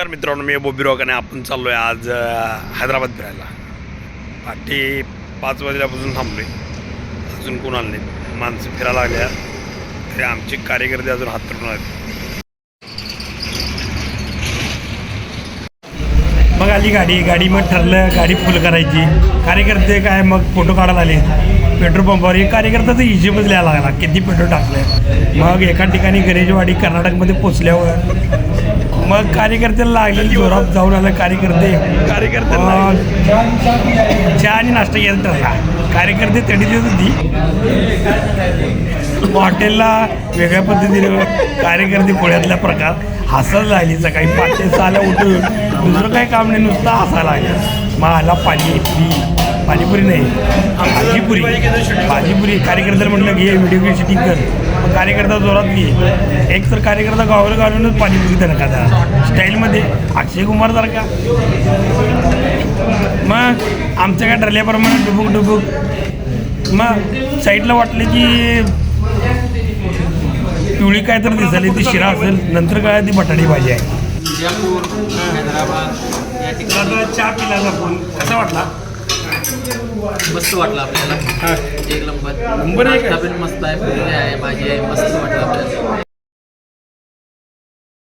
तर मित्रांनो मी बोबी रोगाने आपण चाललो आहे आज हैदराबाद फिरायला. पाठी पाच वाजल्यापासून थांबलोय. अजून कोण आले नाही. माणसं फिरायला लागल्या. तरी आमचे कार्यकर्ते अजून हात धरून आहेत मग आली गाडी. गाडी मग ठरलं गाडी फुल करायची. कार्यकर्ते काय मग फोटो काढायला आले पेट्रोल पंपावर एक कार्यकर्त्याचा हिशेबच लिहायला लागला. किती पेट्रोल टाकलं मग एका ठिकाणी गणेशवाडी कर्नाटकमध्ये पोचल्यावर मग कार्यकर्त्याला लागलेली जोरात जाऊन आलं कार्यकर्ते. कार्यकर्ते चहा आणि नाश्ता ठरला कार्यकर्ते तडी देत होती. हॉटेलला वेगळ्या पद्धतीने कार्यकर्ते पुण्यातला प्रकार हसायला लागली. सकाळी पाचशे सहाला उठून दुसरं काही काम नाही नुसतं हसायला लागलं. मग आला पाणी पाणीपुरी नाही भाजीपुरी. भाजीपुरी कार्यकर्त्याला म्हटलं घे व्हिडिओ शूटिंग कर. मग कार्यकर्ता जोरात घे एक तर कार्यकर्ता गावाला घालूनच पाणीपुरी त्यानं का स्टाईलमध्ये अक्षय कुमार सारखा. मग आमच्या काय ठरल्याप्रमाणे डुबुक डुबुक. मग साईडला वाटलं की पिवळी काय तर दिसायली ती शिरा असेल. नंतर काय ती बटाटी भाजी आहे. हैदराबाद या ठिकाणी. चहा पिला आपण कसा वाटला? मस्त वाटलं आपल्याला. एक नंबर. नंबर एक आहे. नाश्ता पण मस्त आहे पुरी आहे भाजी आहे मस्त वाटलं आपल्याला.